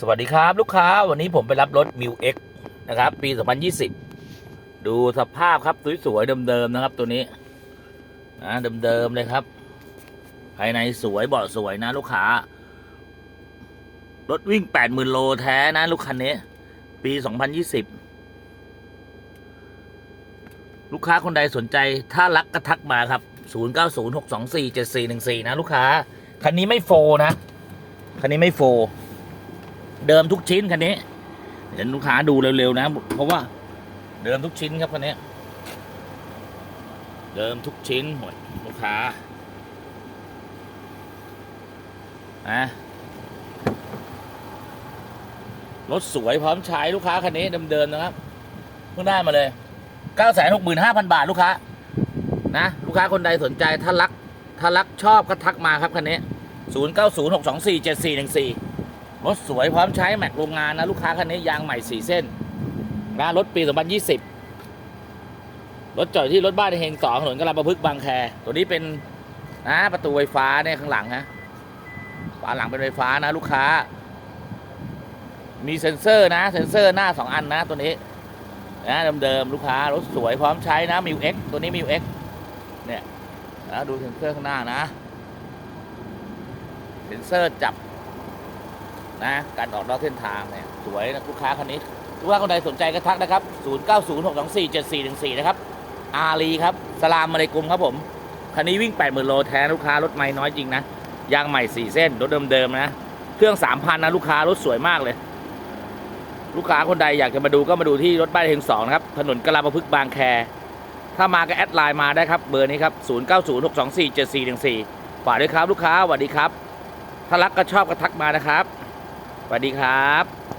สวัสดีครับลูกค้าวันนี้ผมไปรับรถ m ิวเนะครับ ปี 2020 ดูสภาพครับ สวยๆเดิมๆนะครับ ตัวนี้นะเดิมๆเลยครับ ภายในสวยเบาะสวยนะ ลูกค้ารถวิ่ง 80,000 โลแท้นะ ลูกคันนี้ ปี 2020 ลูกค้าคนใดสนใจถ้ารักก็ทักมาครับ 0906247414 นะ ลูกค้า คันนี้ไม่โฟนะ คันนี้ไม่โฟ เดิมทุกชิ้นคันนี้เดี๋ยวลูกค้าดูเร็วๆนะ เพราะว่าเดิมทุกชิ้นครับคันนี้เดิมทุกชิ้นหมดลูกค้านะรถสวยพร้อมใช้ลูกค้าคันนี้เดิมๆนะครับเพิ่งได้มาเลย9 6 5 0 0 0บาทลูกค้า นะ ลูกค้าคนใดสนใจถ้ารัก ถ้ารักชอบก็ทักมาครับคันนี้0 9 0 6 2 4 7 4 1 4 รถสวยพร้อมใช้แม็กโรงงานนะ ลูกค้าคันนี้ยางใหม่สี่เส้นนะรถปี 2020 รถจอดที่รถบ้านในเฮงสองถนนกระลาประพฤกบางแค ตัวนี้เป็นนะประตูไฟฟ้าเนี่ยข้างหลังฮะฝาหลังเป็นไฟฟ้านะ ลูกค้า มีเซ็นเซอร์นะ เซ็นเซอร์หน้าสองอันนะ ตัวนี้นะเดิมๆลูกค้ารถสวยพร้อมใช้นะมิวเอ็กตัวนี้มิวเอ็กเนี่ยนะดูเซ็นเซอร์ข้างหน้านะ เซ็นเซอร์จับ นะการออกนอกเส้นทางเนี่ยสวยนะลูกค้าคนนี้ลูกค้าคนใดสนใจก็ทักนะครับ 0 9 0 6 2 4 7 4 1 4 นะครับ อาลีครับ สลามมาเลยกุมครับผม คันนี้วิ่ง 80,000 โลแท้ลูกค้ารถไม่น้อยจริงนะ ยางใหม่ 4 เส้น รถเดิมๆนะ เครื่อง 3,000 นะ ลูกค้ารถสวยมากเลย ลูกค้าคนใดอยากจะมาดูก็มาดูที่รถบ้านเฮงสองนะครับ ถนนกะลาประพฤกษ์บางแค ถ้ามาก็แอดไลน์มาได้ครับ เบอร์นี้ครับ 0 9 0 6 2 4 7 4 1 4 ฝากด้วยครับลูกค้าสวัสดีครับ ถ้ารักก็ชอบก็ทักมานะครับ วัสดีครับ